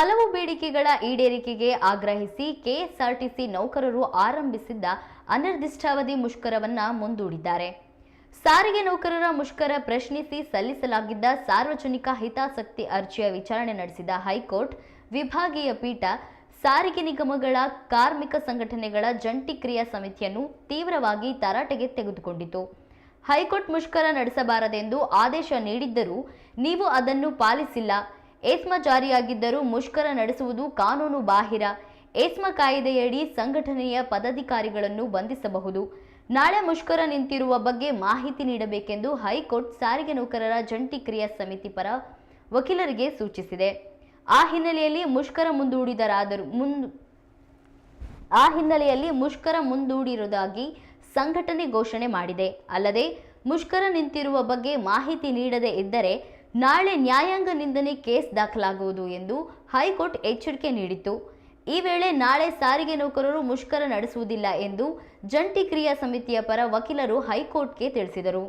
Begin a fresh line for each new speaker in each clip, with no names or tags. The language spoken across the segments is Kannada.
ಹಲವು ಬೇಡಿಕೆಗಳ ಈಡೇರಿಕೆಗೆ ಆಗ್ರಹಿಸಿ ಕೆಎಸ್ಆರ್ಟಿಸಿ ನೌಕರರು ಆರಂಭಿಸಿದ್ದ ಅನಿರ್ದಿಷ್ಟಾವಧಿ ಮುಷ್ಕರವನ್ನ ಮುಂದೂಡಿದ್ದಾರೆ. ಸಾರಿಗೆ ನೌಕರರ ಮುಷ್ಕರ ಪ್ರಶ್ನಿಸಿ ಸಲ್ಲಿಸಲಾಗಿದ್ದ ಸಾರ್ವಜನಿಕ ಹಿತಾಸಕ್ತಿ ಅರ್ಜಿಯ ವಿಚಾರಣೆ ನಡೆಸಿದ ಹೈಕೋರ್ಟ್, ವಿಭಾಗೀಯ ಪೀಠ, ಸಾರಿಗೆ ನಿಗಮಗಳ ಕಾರ್ಮಿಕ ಸಂಘಟನೆಗಳ ಜಂಟಿ ಕ್ರಿಯಾ ಸಮಿತಿಯನ್ನು ತೀವ್ರವಾಗಿ ತರಾಟೆಗೆ ತೆಗೆದುಕೊಂಡಿತು. ಹೈಕೋರ್ಟ್ ಮುಷ್ಕರ ನಡೆಸಬಾರದೆಂದು ಆದೇಶ ನೀಡಿದ್ದರೂ ನೀವು ಅದನ್ನು ಪಾಲಿಸಿಲ್ಲ. ಏಸ್ಮಾ ಜಾರಿಯಾಗಿದ್ದರೂ ಮುಷ್ಕರ ನಡೆಸುವುದು ಕಾನೂನು ಬಾಹಿರ. ಏಸ್ಮಾ ಕಾಯ್ದೆಯಡಿ ಸಂಘಟನೆಯ ಪದಾಧಿಕಾರಿಗಳನ್ನು ಬಂಧಿಸಬಹುದು. ನಾಳೆ ಮುಷ್ಕರ ನಿಂತಿರುವ ಬಗ್ಗೆ ಮಾಹಿತಿ ನೀಡಬೇಕೆಂದು ಹೈಕೋರ್ಟ್ ಸಾರಿಗೆ ನೌಕರರ ಜಂಟಿ ಕ್ರಿಯಾ ಸಮಿತಿ ಪರ ವಕೀಲರಿಗೆ ಸೂಚಿಸಿದೆ. ಆ ಹಿನ್ನೆಲೆಯಲ್ಲಿ ಮುಷ್ಕರ ಮುಂದೂಡಿದರಾದರೂ ಮುಂದ್ ಆ ಹಿನ್ನೆಲೆಯಲ್ಲಿ ಮುಷ್ಕರ ಮುಂದೂಡಿರುವುದಾಗಿ ಸಂಘಟನೆ ಘೋಷಣೆ ಮಾಡಿದೆ. ಅಲ್ಲದೆ ಮುಷ್ಕರ ನಿಂತಿರುವ ಬಗ್ಗೆ ಮಾಹಿತಿ ನೀಡದೇ ಇದ್ದರೆ ನಾಳೆ ನ್ಯಾಯಾಂಗ ನಿಂದನೆ ಕೇಸ್ ದಾಖಲಾಗುವುದು ಎಂದು ಹೈಕೋರ್ಟ್ ಎಚ್ಚರಿಕೆ ನೀಡಿತ್ತು. ಈ ವೇಳೆ ನಾಳೆ ಸಾರಿಗೆ ನೌಕರರು ಮುಷ್ಕರ ನಡೆಸುವುದಿಲ್ಲ ಎಂದು ಜಂಟಿ ಕ್ರಿಯಾ ಸಮಿತಿಯ ಪರ ವಕೀಲರು ಹೈಕೋರ್ಟ್ಗೆ ತಿಳಿಸಿದರು.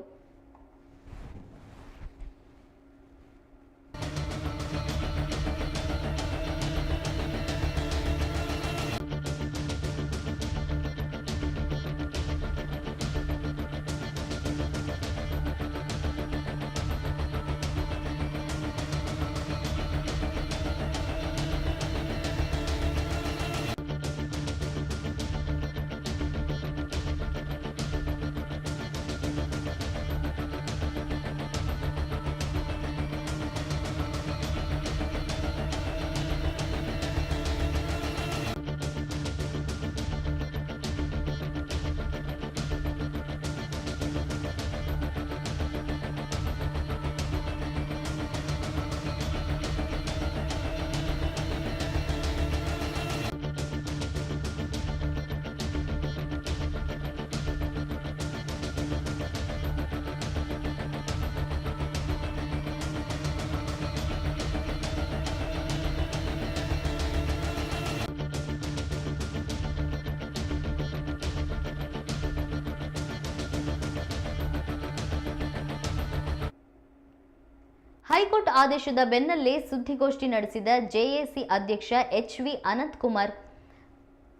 ಹೈಕೋರ್ಟ್ ಆದೇಶದ ಬೆನ್ನಲ್ಲೇ ಸುದ್ದಿಗೋಷ್ಠಿ ನಡೆಸಿದ ಜೆಎಸಿ ಅಧ್ಯಕ್ಷ ಎಚ್ ವಿ ಅನಂತಕುಮಾರ್.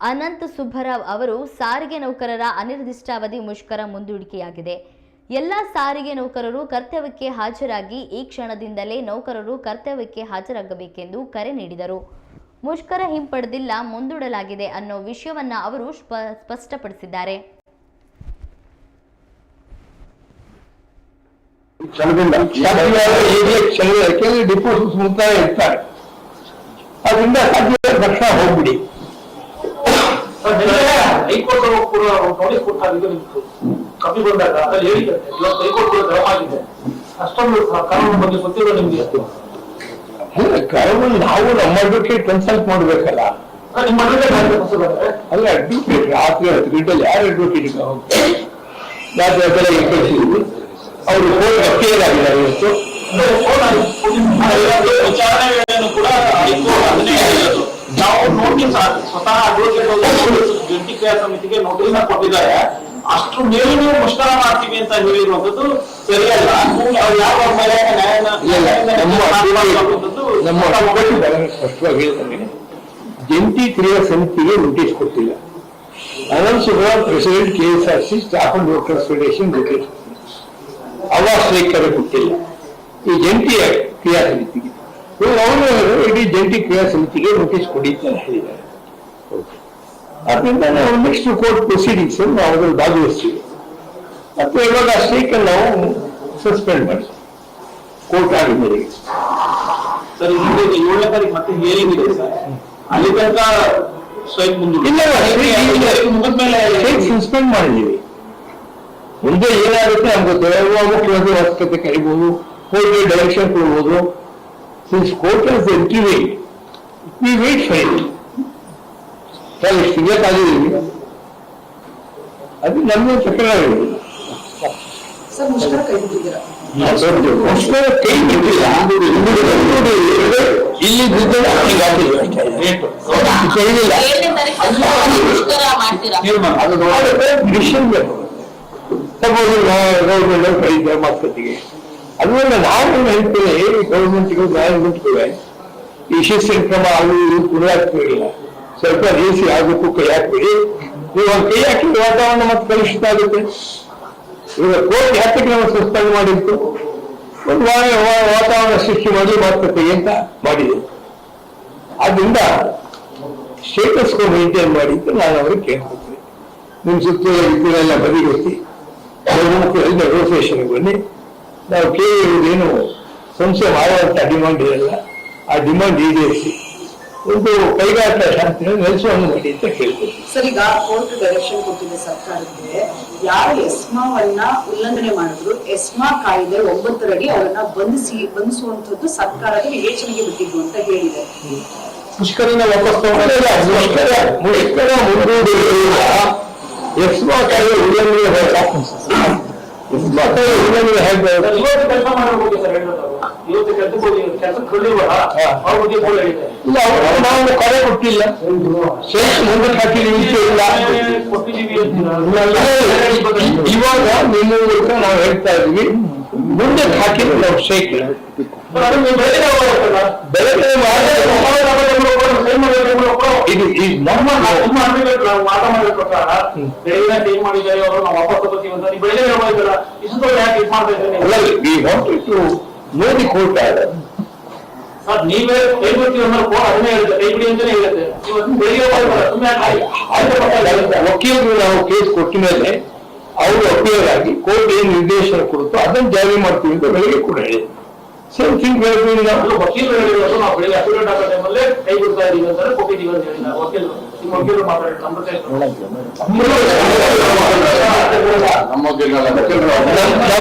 ಅನಂತ್ ಸುಬ್ಬರಾವ್ ಅವರು ಸಾರಿಗೆ ನೌಕರರ ಅನಿರ್ದಿಷ್ಟಾವಧಿ ಮುಷ್ಕರ ಮುಂದೂಡಿಕೆಯಾಗಿದೆ. ಎಲ್ಲ ಸಾರಿಗೆ ನೌಕರರು ಕರ್ತವ್ಯಕ್ಕೆ ಹಾಜರಾಗಿ ಈ ಕ್ಷಣದಿಂದಲೇ ನೌಕರರು ಕರ್ತವ್ಯಕ್ಕೆ ಹಾಜರಾಗಬೇಕೆಂದು ಕರೆ ನೀಡಿದರು. ಮುಷ್ಕರ ಹಿಂಪಡೆದಿಲ್ಲ, ಮುಂದೂಡಲಾಗಿದೆ ಅನ್ನೋ ವಿಷಯವನ್ನು ಅವರು ಸ್ಪ- ಸ್ಪಷ್ಟಪಡಿಸಿದ್ದಾರೆ.
ಕ್ಷಣದಿಂದ. ಕೆಲವು ಡಿಪೋಸಿಟ್ಸ್ ಮುಕ್ತಾಯ ಇರ್ತಾರೆ. ಅದರಿಂದ ಸಾಧ್ಯ ತಕ್ಷಣ ಹೋಗ್ಬಿಡಿ.
ಹೈಕೋರ್ಟ್ ಕೂಡ ನೋಟಿಸ್ ಕೊಟ್ಟಾಗ ಇದು ನಿಮ್ದು. ಕಮ್ಮಿ ಬಂದಾಗ ಅದ್ರಲ್ಲಿ ಹೇಳಿದಂತೆ ಇವತ್ತು ಹೈಕೋರ್ಟ್ ಕೂಡ ಗರಂ ಆಗಿದೆ. ಅಷ್ಟೊಂದು ಕಾನೂನು ಬಗ್ಗೆ ಗೊತ್ತಿರೋ ನಿಮ್ಗೆ.
ಅಲ್ಲ ಕಾನೂನು ನಾವು ನಮ್ಮ ಅಡ್ವೊಕೇಟ್ ಕನ್ಸಲ್ಟ್ ಮಾಡ್ಬೇಕಲ್ಲ.
ಅಲ್ಲ, ನಿಮ್ಮ ಮನೆಯಲ್ಲೇ
ಅಲ್ಲ ಅಡ್ವೊಕೇಟ್ ರಾತ್ರಿ ಹತ್ತು ಯಾರು ಅಡ್ವೊಕೇಟ್ ಹೋಗ್ತಾರೆ ರಾತ್ರಿ ಅವರು ಕೋರ್ಟ್ ಅಪೀಲ್ ಆಗಿದ್ದಾರೆ. ಇವತ್ತು
ವಿಚಾರಣೆ ವೇಳೆನೂ ಕೂಡ ಹೈಕೋರ್ಟ್ ಅದನ್ನೇ ಹೇಳಿರೋದು ನಾವು ನೋಟಿಸ್ ಸ್ವತಃ ಅಡ್ವೊಕೇಟ್ ಜಂಟಿ ಕ್ರಿಯಾ ಸಮಿತಿಗೆ ನೋಟಿಸ್ ಕೊಟ್ಟಿದ್ದಾರೆ. ಅಷ್ಟು ಮೇಲೆ ನೀವು ಮುಷ್ಕರ ಮಾಡ್ತೀವಿ ಅಂತ ಹೇಳಿರುವಂತದ್ದು ಸರಿಯಲ್ಲ. ಅವ್ರು ಯಾವ
ನಮ್ಮ ಸ್ಪಷ್ಟವಾಗಿ ಜಂಟಿ ಕ್ರಿಯಾ ಸಮಿತಿಗೆ ನೋಟಿಸ್ ಕೊಟ್ಟಿಲ್ಲ. Anant Subrao president K S R C staff and workers federation notice ಅವಾಸ್ ಲೇಖನ ಕೊಟ್ಟಿಲ್ಲ ಈ ಜಂಟಿ ಕ್ರಿಯಾ ಸಮಿತಿಗೆ ಇವಾಗ ಅವರು ಇಡೀ ಜಂಟಿ ಕ್ರಿಯಾ ಸಮಿತಿಗೆ ನೋಟಿಸ್ ಕೊಡಿ ಅಂತ ಹೇಳಿದ್ದಾರೆ. ಅದರಿಂದ ನಾವು ನೆಕ್ಸ್ಟ್ ಕೋರ್ಟ್ ಪ್ರೊಸೀಡಿಂಗ್ಸ್ ನಾವು ಅದ್ರಲ್ಲಿ ಭಾಗವಹಿಸ್ತೀವಿ. ಅಥವಾ ಇವಾಗ ಆ ಸ್ಟ್ರೈಕ್ ನಾವು ಸಸ್ಪೆಂಡ್ ಮಾಡಿ ಕೋರ್ಟ್ ಆದ ಮೇರೆಗೆ
ಸರ್ ಈಗ ಏಳನೇ ತಾರೀಕು ಮತ್ತೆ ಹಿಯರಿಂಗ್ ಇದೆ ಸರ್. ಅಲ್ಲಿ ತನಕ ಸ್ಟ್ರೈಕ್
ಇಲ್ಲ, strike ಇಲ್ಲ.
ಮುಗಿದ್ಮೇಲೆ
ಸಸ್ಪೆಂಡ್ ಮಾಡಿದ್ದೀವಿ. ಮುಂದೆ ಏನಾಗುತ್ತೆ ನಮ್ಗೆ ಗೊತ್ತಿಲ್ಲ ಮುಖ್ಯಮಂತ್ರಿ ಅವಶ್ಯಕತೆ ಕರಿಬಹುದು ಕೋರ್ಟ್ಗೆ ಡೈರೆಕ್ಷನ್ ಕೊಡ್ಬೋದು. Since court is entry wait we wait file sir ಇಷ್ಟು ಸಿಗಕ್ಕಾಗಿದ್ದೀವಿ ಅದು ನಮ್ಮ
ಸರ್ ಮುಷ್ಕರ ಕೈ
ಬಿಟ್ಟಿಲ್ಲ. ಇಲ್ಲಿ ಬಿದ್ದರೆ ಕೈಲಿಲ್ಲ ಅದು ನೋಡಿದ್ರೆ ಡಿಸಿಷನ್ ಬೇಕು. ಸಪೋಸ್ ಗೌರ್ಮೆಂಟ್ ಕರೀತಾರೆ ಮಾತುಕತೆಗೆ ಅದನ್ನ ನಾನು ಹೇಳ್ತೇವೆ ಗೌರ್ಮೆಂಟ್ಗೂ ಮ್ಯಾನೇಜ್ಮೆಂಟ್ಗೂ ಈ ಶಿಸ್ತಿನ ಕ್ರಮ ಅಲ್ಲಿ ಇದು ಪುನರಾಗ್ತಿರಲಿಲ್ಲ ಸ್ವಲ್ಪ ರೇಸಿ ಆಗಬೇಕು ಕೈ ಹಾಕ್ಬಿಡಿ ಇವಾಗ ಕೈ ಹಾಕಿದ ವಾತಾವರಣ ಮತ್ತೆ ಕಲುಷಿತ ಆಗುತ್ತೆ. ಇವಾಗ ಕೋರ್ಟ್ ಯಾತಕ್ಕೆ ನಾವು ಸಸ್ಪೆಂಡ್ ಮಾಡಿತ್ತು ಒಂದು ವಾತಾವರಣ ಸೃಷ್ಟಿ ಮಾಡಿ ಮಾತುಕತೆ ಅಂತ ಮಾಡಿದೆ. ಆದ್ರಿಂದ ಸ್ಟೇಟಸ್ ಕೋ ಮೇಂಟೈನ್ ಮಾಡಿ ಅಂತ ನಾನು ಅವ್ರಿಗೆ ಕೇಳ್ಕೊತೀನಿ. ನಿಮ್ಮ ಸುತ್ತಲ ಇದನ್ನೆಲ್ಲ ಬದಿಗೊತ್ತಿ. ಬಹುಮುಖದಲ್ಲಿ ನೆಗೋಸಿಯೇಷನ್ ಬನ್ನಿ. ನಾವು ಕೇಳಿರುವುದೇನು ಸಂಸ್ಥೆ ಮಾಡುವಂತ ಡಿಮಾಂಡ್ ಇದೆಯಲ್ಲ ಆ ಡಿಮಾಂಡ್ ಈಡೇರಿಸಿ ಒಂದು ಕೈಗಾರಿಕಾ ಶಾಂತಿ ನೆಲೆಸುವನ್ನು ಮಾಡಿ ಅಂತ ಕೇಳ್ತೀವಿ
ಸರ್ ಈಗ ಕೋರ್ಟ್ ಡೈರೆಕ್ಷನ್ ಕೊಟ್ಟಿದೆ ಸರ್ಕಾರಕ್ಕೆ. ಯಾರು ಎಸ್ಮಾವನ್ನ ಉಲ್ಲಂಘನೆ ಮಾಡಿದ್ರು ಎಸ್ಮಾ ಕಾಯ್ದೆ ಒಂಬತ್ತರಡಿ ಅವರನ್ನ ಬಂಧಿಸಿ ಬಂಧಿಸುವಂತದ್ದು ಸರ್ಕಾರದ ವಿವೇಚನೆಗೆ ಬಿಟ್ಟಿದ್ದು ಅಂತ ಹೇಳಿದೆ
ಮುಷ್ಕರನ ವಾಪಸ್ ಮುಷ್ಕರ ಮುಂದೂಡಿರುವ ಎಸ್ಮಾ ಕಾಯ್ದೆ ಉಲ್ಲಂಘನೆ
ಕೆಲಸ ಮಾಡಬೇಕು ಸರ್ ಇವತ್ತು ಅವ್ರ ಬಗ್ಗೆ ಹೇಳಿದೆ
ಇಲ್ಲ ಅವರು ನಾವು ಕರೆ ಕೊಟ್ಟಿಲ್ಲ. ಶೇಷ ಮುಂದಕ್ಕೆ ಹಾಕಿದ ವಿಷಯ ಇಲ್ಲ.
ಕೊಟ್ಟಿದ್ದೀವಿ?
ಇವಾಗ ನಿಮ್ಮ ಮೂಲಕ ನಾವು ಹೇಳ್ತಾ ಇದೀವಿ ಮುಂದೆ ಹಾಕಿದ್ರೆ ನಾವು
ಹೋಗ್ಬೇಕಲ್ಲ?
ಬೆಳಗ್ಗೆ ಮಾಡಿದ್ರೆ ಇದು
ನಾವು ಕೈ ಬಿಡ್ತೀವಿ ಅಂದ್ರೆ ಅದನ್ನೇ ಹೇಳುತ್ತೆ. ಕೈ ಬಿಡಿ ಅಂತಾನೆ ಹೇಳುತ್ತೆ.
ವಕೀಲರು ನಾವು ಕೇಸ್ ಕೊಟ್ಟ ಮೇಲೆ ಅವರು ಅಪಿಯರ್ ಆಗಿ ಕೋರ್ಟ್ ಏನ್ ನಿರ್ದೇಶನ ಕೊಡುತ್ತೋ ಅದನ್ನ ಜಾರಿ ಮಾಡ್ತೀವಿ ಅಂತ ಬೆಳಗ್ಗೆ ಕೂಡ ಹೇಳಿ ಸೇಮ್ ಥಿಂಗ್
ಅದು ವಕೀಲರು ಹೇಳಿರೋದು ನಾವು ಬೆಳಿಗ್ಗೆ ಅಫಿಡೇಟ್ ಹಾಕೋ ಟೈಮಲ್ಲೇ ಕೈ ಬಿಡ್ತಾ ಇದೀವಿ ಅಂತಾರೆ ಕೊಟ್ಟಿದ್ದೀವಿ ಅಂತ ಹೇಳಿದ್ದಾರೆ ವಕೀಲರು ನಿಮ್ಮ ವಕೀಲರು ಮಾತಾಡಿದ್ರು ನಮ್ಮ ಜೊತೆ
ನಮ್ಮ ವಕೀಲರಲ್ಲ.